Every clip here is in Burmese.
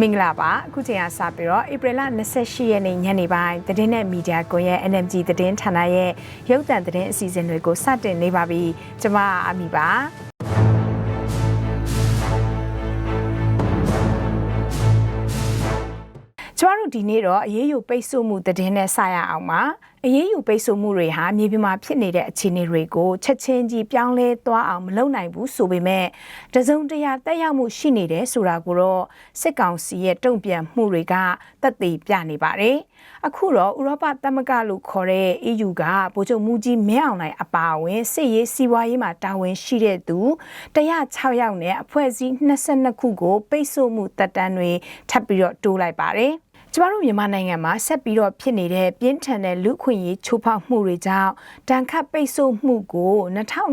မင်္ဂလာပါအခုချိန်ကစပြီးတော့ဧပြီလ28ရက်နေ့ညနေပိုင်းသတင်းနဲ့မီဒီယာကွန်ရဲ့ NMG သတင်းဌာနရဲ့ရုပ်သံသတင်းအစီအစဉ်တွေကိုစတင်နေပါပြီကျွန်မအမီပါကျမတို့ဒီနေ့တော့အရေးယူပိတ်ဆို့မှုသတင်းနဲ့စရအောင်ပါအရေးယူပိတ်ဆို့မှုတွေဟာမြေပြင်မှာဖြစ်နေတဲ့အခြေအနေတွေကိုချက်ချင်းကြီးပြောင်းလဲသွားအောင်မလုပ်နိုင်ဘူးဆိုပေမဲ့တစုံတရာတက်ရောက်မှုရှိနေတယ်ဆိုတာကိုတော့စစ်ကောင်စီရဲ့တုံ့ပြန်မှုတွေကသက်သေပြနေပါတယ်အခုတော့ဥရောပသမဂ္ဂလို့ခေါ်တဲ့ EU ကဗိုလ်ချုပ်မူကြီးမင်းအောင်လှိုင်အပါအဝင်စစ်ရေးစီးပွားရေးမှာတာဝန်ရှိတဲ့သူ106ယောက်နဲ့အဖွဲ့အစည်း22ခုကိုပိတ်ဆို့မှုတပ်တန်းတွေထပ်ပြီးတော့တိုးလိုက်ပါတယ်။ ကျမတို့မြန်မာနိုင်ငံမှာဆက်ပြီးတော့ဖြစ်နေတဲ့ပြင်းထန်တဲ့လူခွင့်ရေးချိုးဖောက်မှုတွေကြောင့်တန်ခတ်ပိတ်ဆို့မှုကို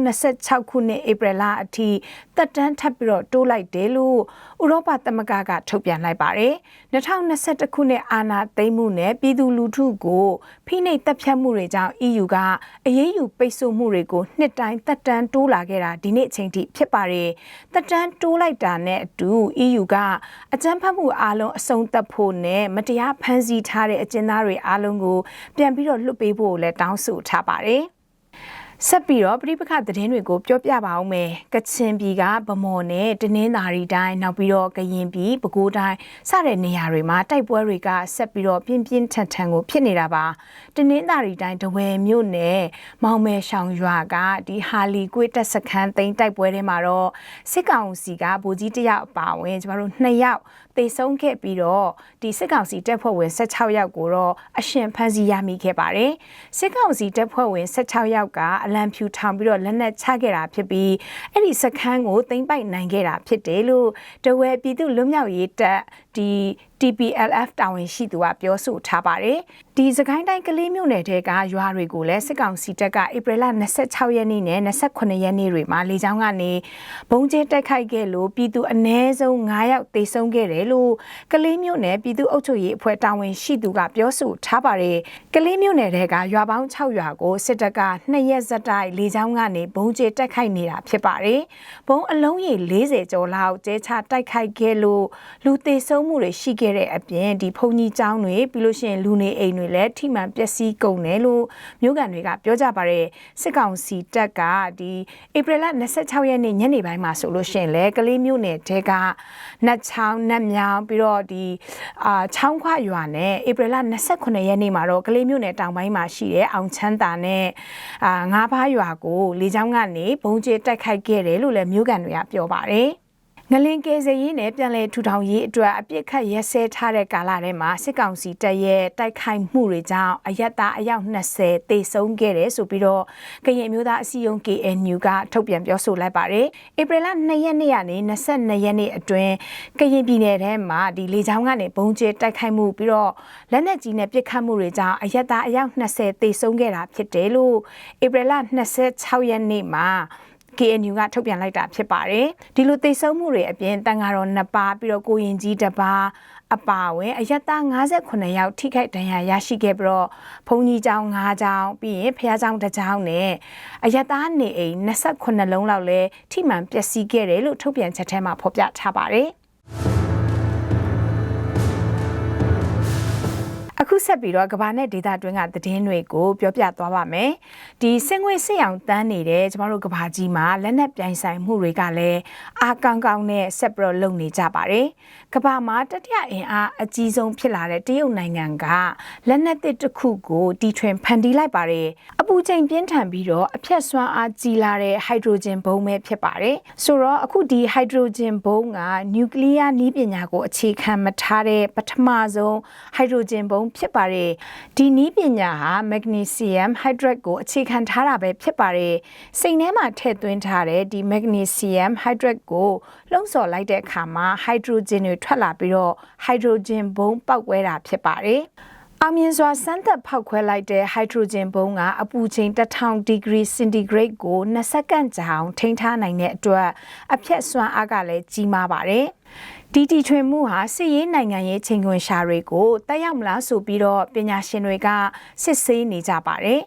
2026ခုနှစ်ဧပြီလအထိတက်တန်းထပ်ပြီးတော့တိုးလိုက်တယ်လို့ဥရောပသမဂ္ဂကထုတ်ပြန်လိုက်ပါတယ်2021ခုနှစ်အာဏာသိမ်းမှုနဲ့ပြည်သူလူထုကိုဖိနှိပ်တပ်ဖြတ်မှုတွေကြောင့် EU ကအရေးယူပိတ်ဆို့မှုတွေကိုနှစ်တိုင်းတက်တန်းတိုးလာခဲ့တာဒီနေ့အချိန်ထိဖြစ်ပါတယ်တက်တန်းတိုးလိုက်တာနဲ့အတူ EU ကအကြမ်းဖက်မှုအလုံးအဆုံးသတ်ဖို့နဲ့မတရားဖမ်းဆီးထားတဲ့အကျဉ်းသားတွေအားလုံးကိုပြန်ပြီးတော့လွှတ်ပေးဖို့လည်းတောင်းဆိုထားပါတယ်။ ဆက်ပြီးတော့ပြိပခသတင်းတွေကိုပြောပြပါအောင်မယ်ကချင်ပြည်ကဗမော်နဲ့တနင်္သာရီတိုင်းနောက်ပြီးတော့ကရင်ပြည်ပဲခူးတိုင်းစတဲ့နေရာတွေမှာတိုက်ပွဲတွေကဆက်ပြီးတော့ပြင်းပြင်းထန်ထန်ကိုဖြစ်နေတာပါတနင်္သာရီတိုင်းတဝယ်မြို့နယ်မောင်မဲရှောင်ရွာကဒီဟာလီကွေးတက်စခန်းသိမ်းတိုက်ပွဲထဲမှာတော့စစ်ကောင်စီကဗိုလ်ကြီးတယောက်အပါဝင်ကျမတို့2ယောက်တေဆုံးခဲ့ပြီးတော့ဒီစစ်ကောင်စီတပ်ဖွဲ့ဝင်16ယောက်ကိုတော့အရှင်ဖမ်းဆီးရမိခဲ့ပါတယ်စစ်ကောင်စီတပ်ဖွဲ့ဝင်16ယောက်ကအလံဖြူထောင်ပြီးတော့လက်နက်ချခဲ့တာဖြစ်ပြီးအဲ့ဒီစခန်းကိုသိမ်းပိုက်နိုင်ခဲ့တာဖြစ်တယ်လို့တဝဲပြည်သူလွတ်မြောက်ရေးတပ် ဒီ TPLF တာဝန်ရှိသူကပြောဆိုထားပါတယ်။ဒီစကိုင်းတိုင်းကလေးမြို့နယ်တဲကရွာတွေကိုလည်းစစ်ကောင်စီတပ်ကဧပြီလ26ရက်နေ့နဲ့28ရက်နေ့တွေမှာလေကြောင်းကနေဘုံကျဲတိုက်ခိုက်ခဲ့လို့ပြည်သူအ ਨੇ ဆုံး9ယောက်သေဆုံးခဲ့တယ်လို့ကလေးမြို့နယ်ပြည်သူ့အုပ်ချုပ်ရေးအဖွဲ့တာဝန်ရှိသူကပြောဆိုထားပါတယ်။ကလေးမြို့နယ်တဲကရွာပေါင်း6ရွာကိုစစ်တပ်က2ရက်ဇက်တိုက်လေကြောင်းကနေဘုံကျဲတိုက်ခိုက်နေတာဖြစ်ပါတယ်။ဘုံအလုံးရေ40ကျော်လောက်ကျဲချတိုက်ခိုက်ခဲ့လို့လူသေဆုံးမှုတွေရှိခဲ့တဲ့အပြင်ဒီဖုန်ကြီးကျောင်းတွေပြီးလို့ရှိရင်လူနေအိမ်တွေလည်းထိမှန်ပျက်စီးကုန်တယ်လို့မြို့ကန်တွေကပြောကြပါတယ်စစ်ကောင်စီတပ်ကဒီဧပြီလ26ရက်နေ့ညနေပိုင်းမှာဆိုလို့ရှိရင်လည်းကလေးမြို့နယ်တဲကနတ်ချောင်းနတ်မြောင်ပြီးတော့ဒီအာချောင်းခွရွာနဲ့ဧပြီလ28ရက်နေ့မှာတော့ကလေးမြို့နယ်တောင်ပိုင်းမှာရှိတဲ့အောင်ချမ်းသာနဲ့အာငါးပါးရွာကိုလေကြောင်းကနေဘုံကျဲတိုက်ခိုက်ခဲ့တယ်လို့လည်းမြို့ကန်တွေကပြောပါတယ် ငလင်ကယ်ဆယ်ရေးနဲ့ပြည်လဲထူထောင်ရေးအတွက်အပြစ်ခတ်ရက်စဲထားတဲ့ကာလထဲမှာစစ်ကောင်စီတပ်ရဲ့တိုက်ခိုက်မှုတွေကြောင့်အယက်သားအယောက်20သေဆုံးခဲ့တယ်ဆိုပြီးတော့ကရင်မျိုးသားအစည်းအရုံး KNU ကထုတ်ပြန်ပြောဆိုလိုက်ပါတယ်။ဧပြီလ2ရက်နေ့ကနေ22ရက်နေ့အတွင်းကရင်ပြည်နယ်ထဲမှာဒီလေကြောင်းကနေဘုံကျဲတိုက်ခိုက်မှုပြီးတော့လက်နက်ကြီးနဲ့ပစ်ခတ်မှုတွေကြောင့်အယက်သားအယောက်20သေဆုံးခဲ့တာဖြစ်တယ်လို့ဧပြီလ26ရက်နေ့မှာ KNU ကထုတ်ပြန်လိုက်တာဖြစ်ပါတယ်ဒီလိုသိဆုံးမှုတွေအပြင်တန်ဃာတော်2ပါးပြီးတော့ကိုရင်ကြီးတစ်ပါးအပါဝင်အယက်သား58ယောက်ထိခိုက်ဒဏ်ရာရရှိခဲ့ပြီးတော့ဘုံကြီးကျောင်း9ကျောင်းပြီးရင်ဖះကျောင်းတစ်ကျောင်းနဲ့အယက်သားနေအိမ်28လုံးလောက်လဲထိမှန်ပျက်စီးခဲ့တယ်လို့ထုတ်ပြန်ချက်ထဲမှာဖော်ပြထားပါတယ် ဆက်ပြီးတော့ကဘာနဲ့ဒေတာတွင်းကသတင်းတွေကိုပြောပြသွားပါမယ်။ဒီစင်ငွေစစ်အောင်တန်းနေတဲ့ကျမတို့ကဘာကြီးမှာလက်နက်ပြိုင်ဆိုင်မှုတွေကလည်းအာကောင်းကောင်းနဲ့ဆက်ပြီးတော့လုပ်နေကြပါတယ်။ကဘာမှာတတိယအင်အားအကြီးဆုံးဖြစ်လာတဲ့တရုတ်နိုင်ငံကလက်နက်တစ်တစ်ခုကိုတီထွင်ဖန်တီးလိုက်ပါတယ်။အပူချိန်ပြင်းထန်ပြီးတော့အဖြတ်စွမ်းအားကြီးလာတဲ့ဟိုက်ဒရိုဂျင်ဘုံပဲဖြစ်ပါတယ်။ဆိုတော့အခုဒီဟိုက်ဒရိုဂျင်ဘုံကနျူကလ িয়ার နည်းပညာကိုအခြေခံမထားတဲ့ပထမဆုံးဟိုက်ဒရိုဂျင်ဘုံဖြစ်ပါတယ်ဒီနီးပညာဟာ magnesium hydride ကိုအခြေခံထားတာပဲဖြစ်ပါတယ်စိတ်ထဲမှာထည့်သွင်းထားတဲ့ဒီ magnesium hydride ကိုလှုံ့ဆော်လိုက်တဲ့အခါမှာ hydrogen တွေထွက်လာပြီးတော့ hydrogen ဘုံပေါက်ကွဲတာဖြစ်ပါတယ် အောင်မြင်စွာစမ်းသပ်ဖောက်ခွဲလိုက်တဲ့ဟိုက်ဒရိုဂျင်ဘုံကအပူချိန်1000ဒီဂရီစင်တီဂရိတ်ကို2စက္ကန့်ကြာအောင်ထိန်းထားနိုင်တဲ့အတွက်အဖြတ်စွမ်းအားကလည်းကြီးမားပါတယ်ဒီတီထွင်မှုဟာစစ်ရေးနိုင်ငံရေးချိန်ခွင်ရှာတွေကိုတက်ရောက်မလားဆိုပြီးတော့ပညာရှင်တွေကစစ်ဆေးနေကြပါတယ်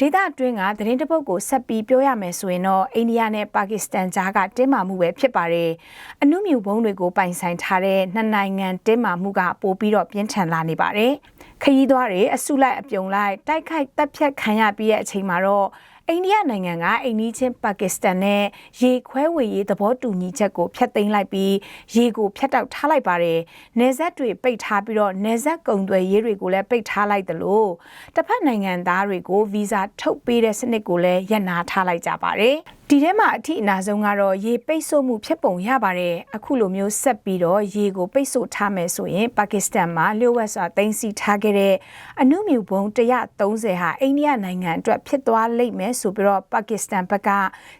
ဒေသအတွင်းကသတင်းတပုတ်ကိုဆက်ပြီးပြောရမယ်ဆိုရင်တော့အိန္ဒိယနဲ့ပါကစ္စတန်ကြားကတင်းမာမှုပဲဖြစ်ပါတယ်။အနုမြူဘုံတွေကိုပိုင်ဆိုင်ထားတဲ့နှစ်နိုင်ငံတင်းမာမှုကပိုပြီးတော့ပြင်းထန်လာနေပါတယ်။ ခရီးသွားတွေအစုလိုက်အပြုံလိုက်တိုက်ခိုက်တပ်ဖြတ်ခံရပြီးတဲ့အချိန်မှာတော့အိန္ဒိယနိုင်ငံကအိန္ဒိချင်းပါကစ္စတန်နဲ့ရေခွဲဝေရေးသဘောတူညီချက်ကိုဖျက်သိမ်းလိုက်ပြီးရေကိုဖျက်တောက်ထားလိုက်ပါတယ်။နေဆက်တွေပိတ်ထားပြီးတော့နေဆက်ကုံသွယ်ရေးတွေကိုလည်းပိတ်ထားလိုက်တယ်လို့တစ်ဖက်နိုင်ငံသားတွေကိုဗီဇာထုတ်ပေးတဲ့စနစ်ကိုလည်းရပ်နားထားလိုက်ကြပါတယ်။ဒီထဲမှာအထီအနာဆုံးကတော့ရေပိတ်ဆို့မှုဖြစ်ပုံရပါတယ်အခုလိုမျိုးဆက်ပြီးတော့ရေကိုပိတ်ဆို့ထားမယ်ဆိုရင်ပါကစ္စတန်မှာလျှို့ဝှက်စွာတင်စီထားခဲ့တဲ့အနုမြူဘုံ130ဟာအိန္ဒိယနိုင်ငံအတွက်ဖြစ်သွားလိမ့်မယ်ဆိုပြီးတော့ပါကစ္စတန်ဘက်က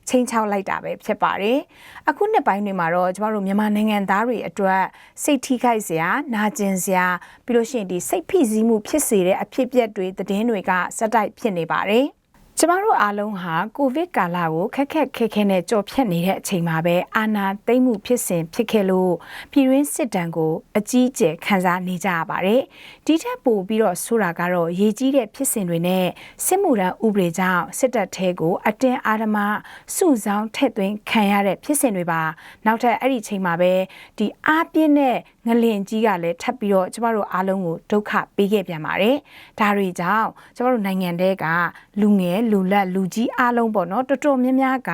ချိန်ချောက်လိုက်တာပဲဖြစ်ပါတယ်အခုနှစ်ပိုင်းတွေမှာတော့ကျမတို့မြန်မာနိုင်ငံသားတွေအတွက်စိတ်ထိခိုက်စရာနာကျင်စရာပြီးလို့ရှိရင်ဒီစိတ်ဖိစီးမှုဖြစ်စေတဲ့အဖြစ်အပျက်တွေသတင်းတွေကစက်တိုက်ဖြစ်နေပါတယ် ကျမတို့အားလုံးဟာကိုဗစ်ကာလကိုခက်ခက်ခဲခဲနဲ့ကြော်ဖြတ်နေတဲ့အချိန်မှာပဲအာနာသိမ့်မှုဖြစ်စဉ်ဖြစ်ခဲ့လို့ပြည်တွင်းစစ်တမ်းကိုအကြီးအကျယ်ခံစားနေကြရပါတယ်။ဒီထက်ပိုပြီးတော့ဆိုတာကတော့ရေးကြီးတဲ့ဖြစ်စဉ်တွေနဲ့စစ်မှုထမ်းဥပဒေကြောင့်စစ်တပ်ထဲကိုအတင်းအာဓမစုဆောင်းထည့်သွင်းခံရတဲ့ဖြစ်စဉ်တွေပါ။နောက်ထပ်အဲ့ဒီချိန်မှာပဲဒီအားပြင်းတဲ့ငလင်ကြီးကလည်းထပ်ပြီးတော့ကျမတို့အားလုံးကိုဒုက္ခပေးခဲ့ပြန်ပါတယ်။ဒါတွေကြောင့်ကျမတို့နိုင်ငံတဲကလူငယ်လူလက်လူကြီးအားလုံးပေါ့နော်တော်တော်များများက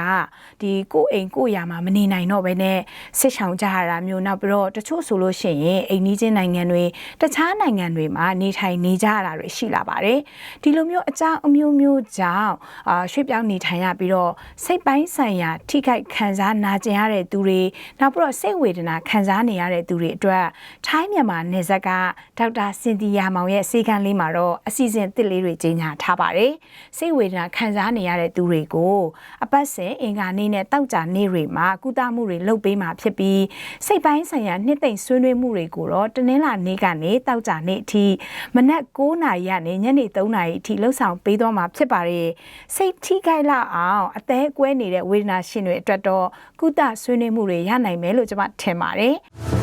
ဒီကိုယ်အိမ်ကိုယ်ယာမှာမနေနိုင်တော့ဘဲနဲ့ဆစ်ဆောင်ကြရတာမျိုးနောက်ပြီးတော့တချို့ဆိုလို့ရှိရင်အိမ်နီးချင်းနိုင်ငံတွေတခြားနိုင်ငံတွေမှာနေထိုင်နေကြရတာတွေရှိလာပါတယ်ဒီလိုမျိုးအကြောင်းအမျိုးမျိုးကြောင့်အာရွှေ့ပြောင်းနေထိုင်ရပြီးတော့စိတ်ပိုင်းဆိုင်ရာထိခိုက်ခံစားနာကျင်ရတဲ့သူတွေနောက်ပြီးတော့စိတ်ဝေဒနာခံစားနေရတဲ့သူတွေအတွက်ထိုင်းမြန်မာနယ်စပ်ကဒေါက်တာစင်တီယာမောင်ရဲ့စေကန်းလေးမှာတော့အစီအစဉ်တစ်လေးတွေကြီးညာထားပါတယ်စိတ်ဝေဒနာခံစားနေရတဲ့သူတွေကိုအပတ်စဉ်အင်္ဂါနေ့နဲ့တောက်ကြနေ့တွေမှာကုသမှုတွေလုပ်ပေးမှာဖြစ်ပြီးစိတ်ပိုင်းဆိုင်ရာနှစ်သိမ့်ဆွေးနွေးမှုတွေကိုတော့တနင်္လာနေ့ကနေတောက်ကြနေ့အထိမနက်9:00နာရီကနေညနေ3:00နာရီအထိလှုပ်ဆောင်ပေးသွားမှာဖြစ်ပါတယ်စိတ်ထိခိုက်လောက်အောင်အသေးကွဲနေတဲ့ဝေဒနာရှင်တွေအတွက်တော့ကုသဆွေးနွေးမှုတွေရနိုင်မယ်လို့ကျွန်မထင်ပါတယ်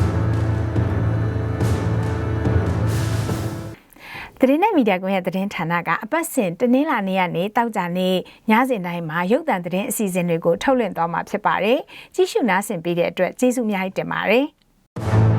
သတင်းနဲ့မီဒီယာကွန်ရဲ့သတင်းဌာနကအပတ်စဉ်တနင်္လာနေ့ကနေတောက်ကြနေ့ညစဉ်တိုင်းမှာရုပ်သံသတင်းအစီအစဉ်တွေကိုထုတ်လွှင့်သွားမှာဖြစ်ပါတယ်။ကြည့်ရှုနားဆင်ပေးတဲ့အတွက်ကျေးဇူးအများကြီးတင်ပါတယ်။